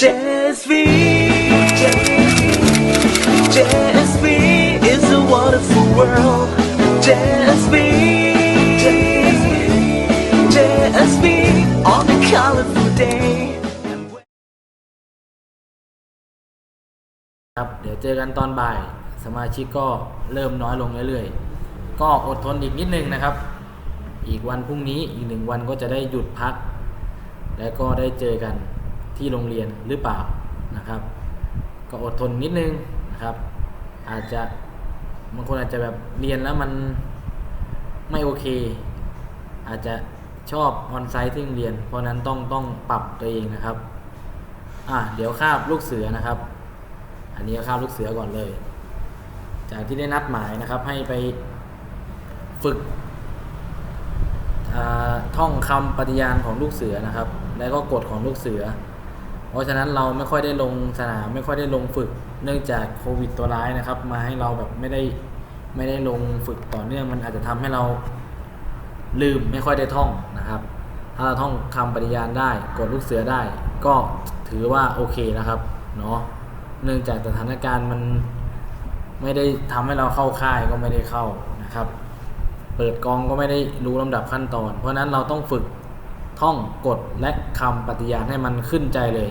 JSV JSV is a wonderful world JSV JSV on a colorful day ครับ เดี๋ยวเจอกันตอนบ่าย สมาชิกก็เริ่มน้อยลงเรื่อยๆ ก็อดทนอีกนิดนึงนะครับ อีกวันพรุ่งนี้อีกหนึ่งวันก็จะได้หยุดพัก และก็ได้เจอกัน ที่โรงเรียนหรือเปล่านะครับ ก็อดทนนิดนึงนะครับ อาจจะบางคนอาจจะแบบเรียนแล้วมันไม่โอเค อาจจะชอบออนไซต์ที่โรงเรียน เพราะนั้นต้องต้องปรับตัวเองนะครับอะเดี๋ยวคาบลูกเสือนะครับ อันนี้คาบลูกเสือก่อนเลย จากที่ได้นัดหมายนะครับให้ไปฝึกท่องคำปฏิญาณของลูกเสือนะครับ แล้วก็กฎของลูกเสือ เพราะฉะนั้นเราไม่ค่อยได้ลงสนามไม่ค่อยได้ลงฝึก เนื่องจากโควิดตัวร้ายนะครับ มาให้เราแบบไม่ได้ไม่ได้ลงฝึกต่อเนื่องมันอาจจะทำให้เราลืมไม่ค่อยได้ท่องนะครับ ถ้าเราท่องคำปฏิญาณได้กดลูกเสือได้ ก็ถือว่าโอเคนะครับเนาะเนื่องจากสถานการณ์มันไม่ได้ทำให้เราเข้าค่ายก็ไม่ได้เข้านะครับ เปิดกองก็ไม่ได้รู้ลำดับขั้นตอน เพราะฉะนั้นเราต้องฝึกท่องกฎและคำปฏิญาณให้มันขึ้นใจเลย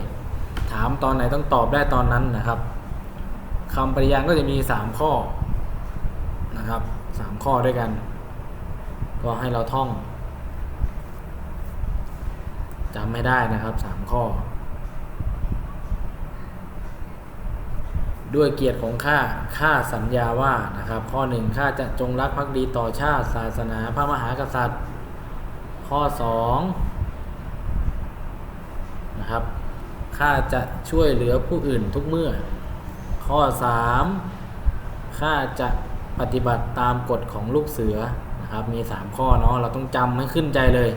ถามตอนไหนต้องตอบได้ตอนนั้นนะครับคำปฏิญาณก็จะมีสามข้อนะครับสามข้อด้วยกัน ก็ให้เราท่องจำไม่ได้นะครับสามข้อ ด้วยเกียรติของข้าข้าสัญญาว่านะครับ ข้อหนึ่งข้าจะจงรักภักดีต่อชาติศาสนาพระมหากษัตริย์ ข้อสองนะครับ ข้าจะช่วยเหลือผู้อื่นทุกเมื่อ ข้อสามข้าจะปฏิบัติตามกฎของลูกเสือนะครับมีสามข้อเนาะเราต้องจำให้ขึ้นใจเลย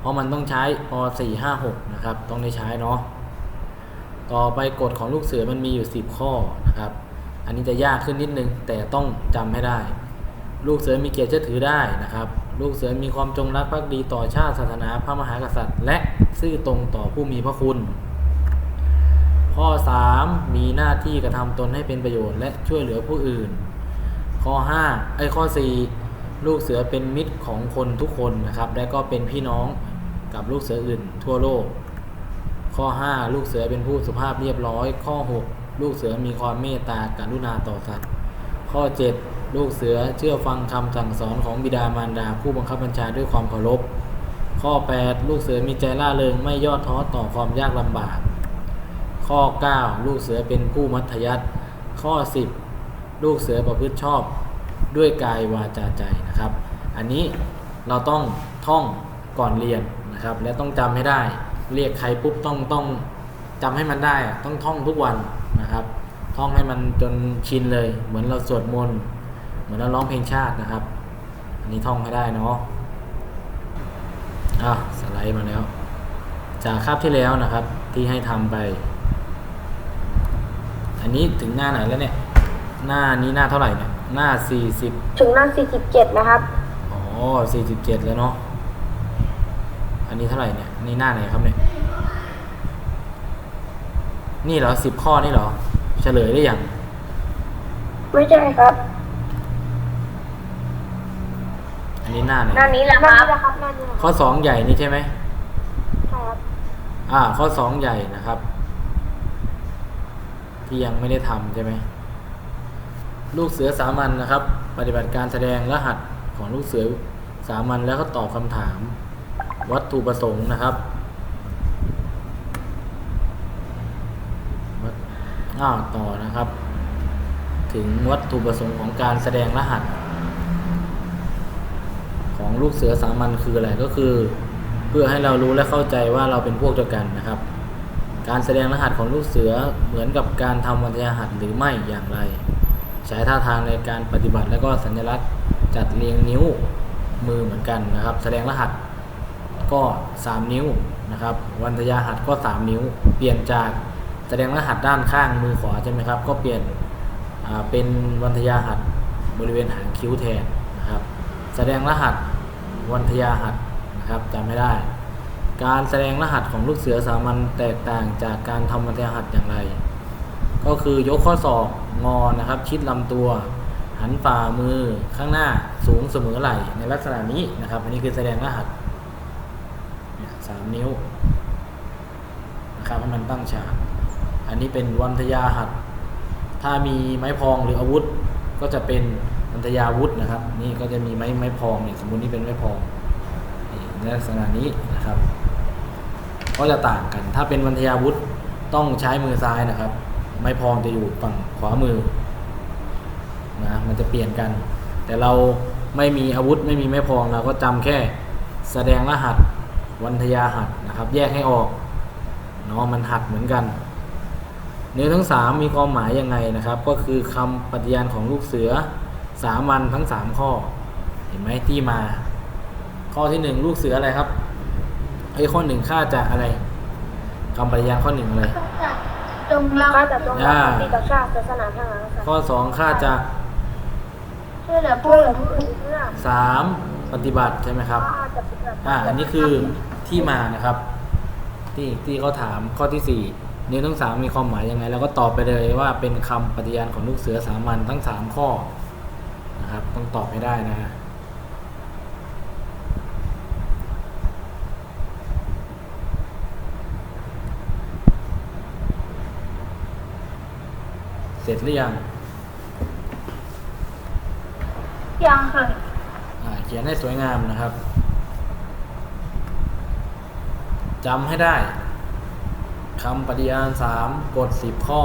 เพราะมันต้องใช้ป .4 5 6นะครับต้องได้ใช้เนาะต่อไปกฎของลูกเสือมันมีอยู่ 10 ข้อนะครับ อันนี้จะยากขึ้นนิดนึง แต่ต้องจำให้ได้ ลูกเสือมีเกียรติเชื่อถือได้นะครับ ลูกเสือมีความจงรักภักดีต่อชาติศาสนาพระมหากษัตริย์ และซื่อตรงต่อผู้มีพระคุณ ข้อ 3 มีหน้าที่กระทำตนให้เป็นประโยชน์และช่วยเหลือผู้อื่น ข้อ5ไอ้ข้อ 4 ลูกเสือเป็นมิตรของคนทุกคนนะครับ และก็เป็นพี่น้องกับลูกเสืออื่น ทั่วโลก ข้อ 5 ลูกเสือเป็นผู้สุภาพเรียบร้อย ข้อ 6 ลูกเสือมีความเมตตากรุณาต่อสัตว์ข้อ 7 ลูกเสือเชื่อฟังคำสั่งสอนของบิดามารดา ผู้บังคับบัญชาด้วยความเคารพข้อ 8 ลูกเสือมีใจล่าเริงไม่ย่อท้อต่อความยากลำบาก ข้อ 9 ลูกเสือเป็นผู้มัธยัติข้อ 10 ลูกเสือประพฤติชอบด้วยกายวาจาใจนะครับ อันนี้เราต้องท่องก่อนเรียนนะครับ และต้องจำให้ได้ เรียกใครปุ๊บต้องต้องจำให้มันได้ต้องท่องทุกวันนะครับ ท่องให้มันจนชินเลย เหมือนเราสวดมนต์เหมือนเราร้องเพลงชาตินะครับ อันนี้ท่องให้ได้เนาะอะสไลด์มาแล้ว จากคาบที่แล้วนะครับที่ให้ทำไป อันนี้ถึงหน้าไหนแล้วเนี่ย หน้านี้หน้าเท่าไหร่เนี่ย หน้า40ถึงหน้า47นะครับ อ๋อ47แล้วเนาะ อันนี้เท่าไหร่เนี่ย นี่หน้าไหนครับเนี่ย นี่เหรอ10ข้อนี่เหรอ เฉลยได้ยัง ไม่ใช่ครับ อันนี้หน้าไหน หน้านี้แหละหคน้ารับนี้แหละครับหน้านี้แหละข้อ2ใหญ่นี่ใช่ไหมครับ อ่า ข้อ2ใหญ่นะครับ ที่ยังไม่ได้ทำใช่ไหมลูกเสือสามัญนะครับ ปฏิบัติการแสดงรหัสของลูกเสือสามัญแล้วก็ตอบคำถาม วัตถุประสงค์นะครับอ้าวต่อนะครับ ถึงวัตถุประสงค์ของการแสดงรหัส ของลูกเสือสามัญคืออะไรก็คือ เพื่อให้เรารู้และเข้าใจว่าเราเป็นพวกเดียวกันนะครับ การแสดงรหัสของลูกเสือเหมือนกับการทำวันทยหัสหรือไม่อย่างไร ใช้ท่าทางในการปฏิบัติและก็สัญลักษณ์จัดเรียงนิ้วมือเหมือนกันนะครับ แสดงรหัสก็ 3 นิ้วนะครับ วันทยหัสก็ 3 นิ้ว เปลี่ยนจากแสดงรหัสด้านข้างมือขวาใช่ไหมครับ ก็เปลี่ยนเป็นวันทยหัสบริเวณหางคิ้วแทนนะครับ แสดงรหัสวันทยหัสนะครับจำไม่ได้ การแสดงรหัสของลูกเสือสามัญแตกต่างจากการทำบรรทัดรหัสอย่างไร ก็คือยกข้อศอกงอนะครับ ชิดลำตัว หันฝ่ามือข้างหน้าสูงเสมอไหล่ในลักษณะนี้นะครับ อันนี้คือแสดงรหัสสามนิ้วนะครับให้มันตั้งฉากอันนี้เป็นวันทยาหัสถ้ามีไม้พองหรืออาวุธ ก็จะเป็นวันทยาวุธนะครับ นี่ก็จะมีไม้ไม้พองเนี่ยสมมตินี่เป็นไม้พอง ลักษณะนี้นะครับ ก็จะต่างกัน ถ้าเป็นวันทยาวุธต้องใช้มือซ้ายนะครับ ไม้พองจะอยู่ฝั่งขวามือนะมันจะเปลี่ยนกัน แต่เราไม่มีอาวุธไม่มีไม้พองเราก็จำแค่แสดงรหัสวันทยาหัสนะครับ แยกให้ออกเนาะมันหัดเหมือนกัน เนื้อทั้งสามมีความหมายยังไงนะครับ ก็คือคำปฏิญาณของลูกเสือสามัญทั้งสามข้อ เห็นไหมที่มา ข้อที่หนึ่งลูกเสืออะไรครับไอ้ยข้อหนึ่งข้าจะอะไรคำปฏิญาณข้อหนึ่งอะไรจงรักข้าจะจงรักอ่าภักดีต่อชาติศาสนาพระมหากษัตริย์ข้อสองข้าจะช่วยเหลือผู้อื่นผู้อื่นเพื่อสามปฏิบัติใช่ไหมครับข้าจะปฏิบัติอ่าอันนี้คือที่มานะครับ ที่ที่เขาถามข้อที่สี่เนื้อทั้งสามมีความหมายยังไง แล้วก็ตอบไปเลยว่าเป็นคำปฏิญาณของลูกเสือสามัญทั้งสามข้อนะครับ ต้องตอบให้ได้นะ เสร็จหรือยังยังค่ะอ่าเขียนให้สวยงามนะครับจำให้ได้คำปฏิญาณสามกฎสิบข้อ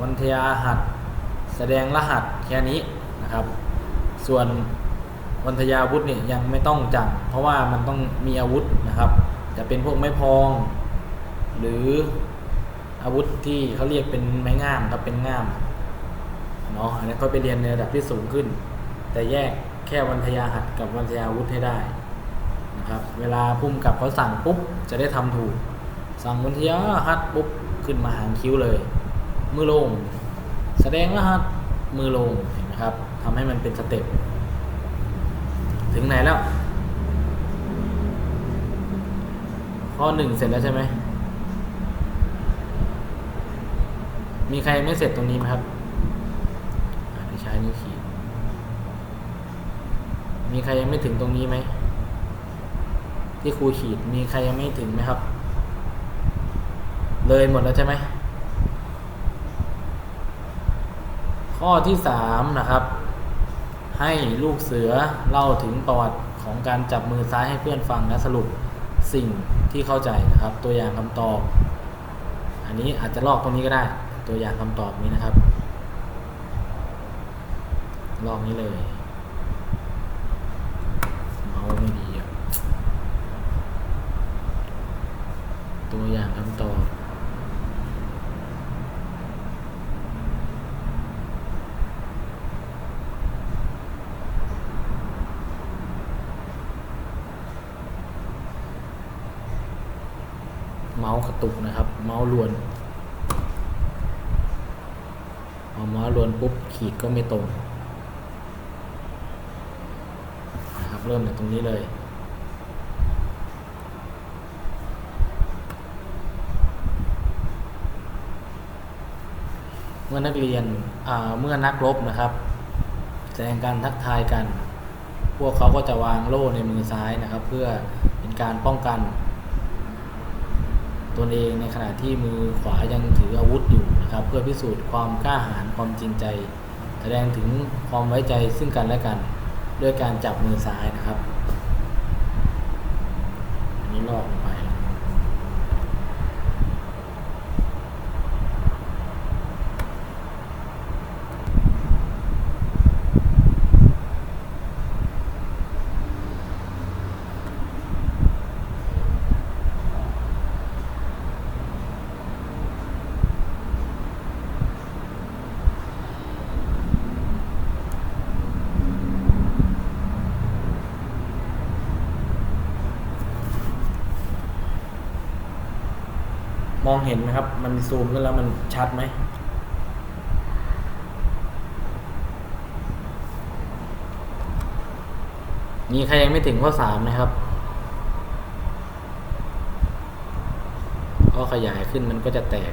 วันทยาหัดแสดงรหัสแค่นี้นะครับ ส่วนวันทยาวุธเนี่ยยังไม่ต้องจำเพราะว่ามันต้องมีอาวุธนะครับ จะเป็นพวกไม้พอง หรือ อาวุธที่เขาเรียกเป็นไม้งามครับเป็นง่ามเนาะอันนี้ก็ไปเรียนในระดับที่สูงขึ้น แต่แยกแค่วันทยาหัดกับวันทยาวุธให้ได้นะครับเวลาพุ่มกับเขาสั่งปุ๊บจะได้ทำถูก สั่งวันทยาหัดปุ๊บขึ้นมาหางคิ้วเลย มือลง แสดงรหัสมือลงเห็นไหมครับทำให้มันเป็นสเต็ปถึงไหนแล้วข้อหนึ่งเสร็จแล้วใช่ไหม มีใครไม่เสร็จตรงนี้ไหมครับใช้นิ้วขีด มีใครยังไม่ถึงตรงนี้ไหม ที่ครูขีด มีใครยังไม่ถึงไหมครับ เลยหมดแล้วใช่ไหม ข้อที่สามนะครับ ให้ลูกเสือเล่าถึงประวัติของการจับมือซ้ายให้เพื่อนฟังและสรุปสิ่งที่เข้าใจนะครับ ตัวอย่างคำตอบ อันนี้อาจจะลอกตรงนี้ก็ได้ ตัวอย่างคำตอบนี้นะครับ ลอกนี้เลยเมาส์ไม่ดีอะตัวอย่างคำตอบเมาส์กระตุกนะครับ เมาส์ลวน เอาเมาลวนปุ๊บขีดก็ไม่ตรงนะครับเริ่มจากตรงนี้เลย เมื่อนักเรียนเมื่อนักรบนะครับ แสดงการทักทายกัน พวกเขาก็จะวางโล่ในมือซ้ายนะครับ เพื่อเป็นการป้องกัน ตนเองในขณะที่มือขวายังถืออาวุธอยู่นะครับ เพื่อพิสูจน์ความกล้าหาญความจริงใจ แสดงถึงความไว้ใจซึ่งกันและกัน ด้วยการจับมือซ้ายนะครับ อันนี้ลอก องเห็นไหมครับ มันซูมขึ้นแล้วมันชัดไหมมีใครยังไม่ถึงข้อสามนะครับ ก็ขยายขึ้นมันก็จะแตก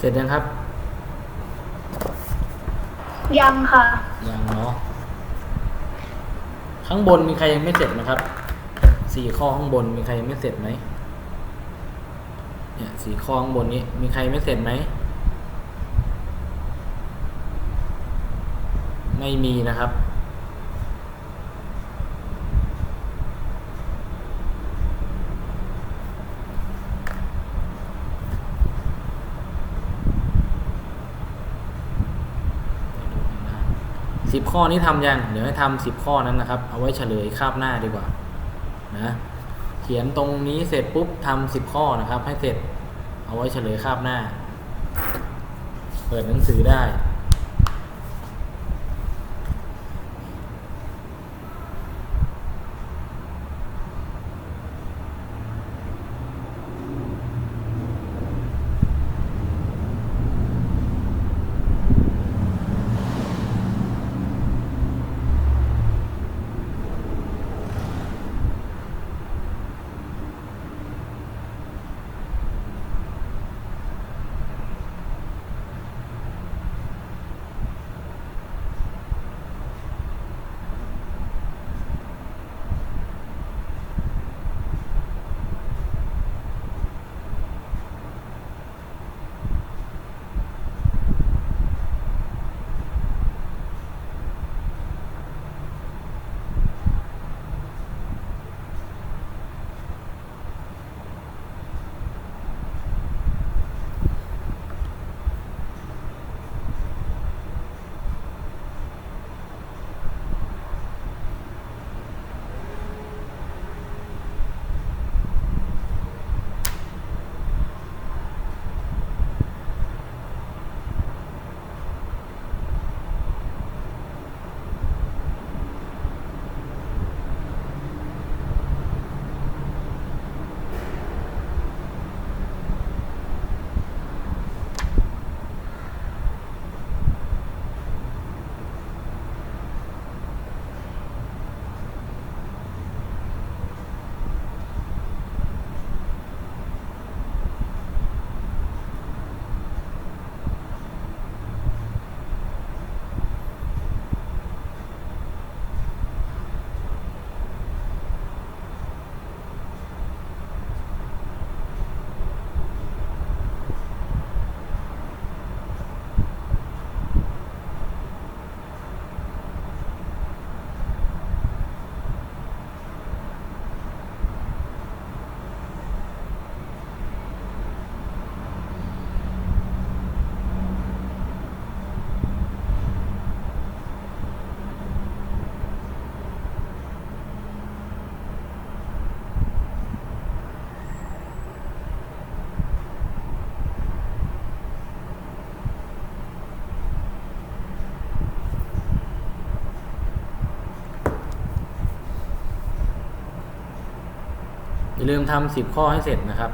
เสร็จยังครับ ยังค่ะ ยังเนาะ ข้างบนมีใครยังไม่เสร็จนะครับ สี่ข้อข้างบนมีใครยังไม่เสร็จไหม เนี่ยสี่ข้อข้างบนนี้มีใครไม่เสร็จไหม ไม่มีนะครับ สิบข้อนี้ทำยัง เดี๋ยวให้ทำสิบข้อนั้นนะครับ เอาไว้เฉลยคาบหน้าดีกว่า นะ เขียนตรงนี้เสร็จปุ๊บทำสิบข้อนะครับ ให้เสร็จ เอาไว้เฉลยคาบหน้า เปิดหนังสือได้ อย่าลืมทำสิบข้อให้เสร็จนะครับ